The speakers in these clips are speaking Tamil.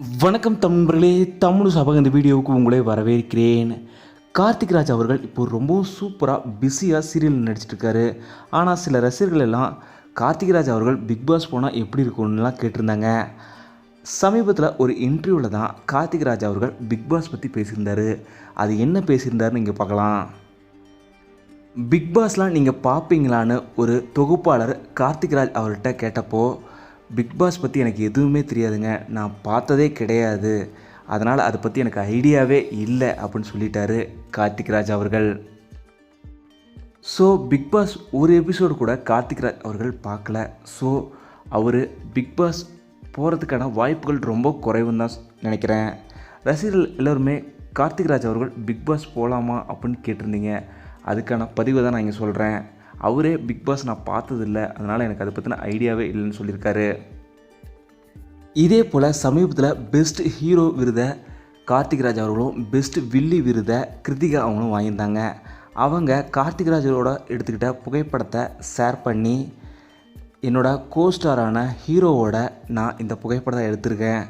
வணக்கம் தமிழர்களே தமிழ் சபக இந்த வீடியோவுக்கு உங்களே வரவேற்கிறேன். கார்த்திக் ராஜ் அவர்கள் இப்போ ரொம்பவும் சூப்பராக பிஸியாக சீரியல் நடிச்சிட்ருக்காரு ஆனால் சில ரசிகர்கள் எல்லாம் கார்த்திக் ராஜ் அவர்கள் பிக் பாஸ் போனால் எப்படி இருக்கும்னுலாம் கேட்டிருந்தாங்க. சமீபத்தில் ஒரு இன்டர்வியூவில் தான் கார்த்திக் ராஜ் அவர்கள் பிக் பாஸ் பற்றி பேசியிருந்தார். அது என்ன பேசியிருந்தாருன்னு இங்கே பார்க்கலாம். பிக் பாஸ்லாம் நீங்கள் பார்ப்பீங்களான்னு ஒரு தொகுப்பாளர் கார்த்திக் ராஜ் அவர்கிட்ட கேட்டப்போ பிக் பாஸ் பற்றி எனக்கு எதுவுமே தெரியாதுங்க. நான் பார்த்ததே கிடையாது. அதனால் அதை பற்றி எனக்கு ஐடியாவே இல்லை அப்படின்னு சொல்லிட்டாரு கார்த்திக் ராஜ் அவர்கள். ஸோ பிக் பாஸ் ஒரு எபிசோடு கூட கார்த்திக் ராஜ் அவர்கள் பார்க்கல. ஸோ அவர் பிக் பாஸ் போகிறதுக்கான வாய்ப்புகள் ரொம்ப குறைவுன்னு தான் நினைக்கிறேன். ரசிகர்கள் எல்லோருமே கார்த்திக் ராஜ் அவர்கள் பிக் பாஸ் போகலாமா அப்படின்னு கேட்டிருந்தீங்க. அதுக்கான பதிவை தான் நான் இங்கே சொல்கிறேன் அவரே பிக் பாஸ் நான் பார்த்ததில்ல. அதனால் எனக்கு அதை பற்றின ஐடியாவே இல்லைன்னு சொல்லியிருக்காரு. இதே போல் சமீபத்தில் பெஸ்ட் ஹீரோ விருதை கார்த்திக் ராஜ் அவர்களும் பெஸ்ட் வில்லி விருதை கிருத்திகா அவங்களும் வாங்கியிருந்தாங்க. அவங்க கார்த்திக் ராஜோட எடுத்துக்கிட்ட புகைப்படத்தை ஷேர் பண்ணி என்னோட கோஸ்டாரான ஹீரோவோட நான் இந்த புகைப்படத்தை எடுத்திருக்கேன்.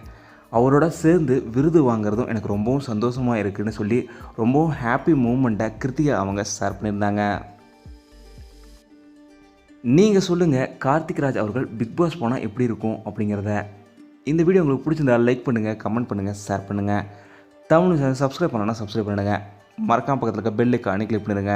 அவரோட சேர்ந்து விருது வாங்குறதும் எனக்கு ரொம்பவும் சந்தோஷமாக இருக்குதுன்னு சொல்லி ரொம்பவும் ஹாப்பி மூமெண்ட்டை கிருத்திகா அவங்க ஷேர் பண்ணியிருந்தாங்க. நீங்கள் சொல்லுங்கள் கார்த்திக் ராஜ் அவர்கள் பிக் பாஸ் போனால் எப்படி இருக்கும் அப்படிங்கிறத. இந்த வீடியோ உங்களுக்கு பிடிச்சிருந்தா லைக் பண்ணுங்கள் கமெண்ட் பண்ணுங்கள் ஷேர் பண்ணுங்கள் தமிழ் சப்ஸ்கிரைப் பண்ணணும்னா சப்ஸ்கிரைப் பண்ணுங்கள் மறக்காம பக்கத்தில் இருக்க பெல்லுக்கு அணி கிளிக் பண்ணிடுங்க.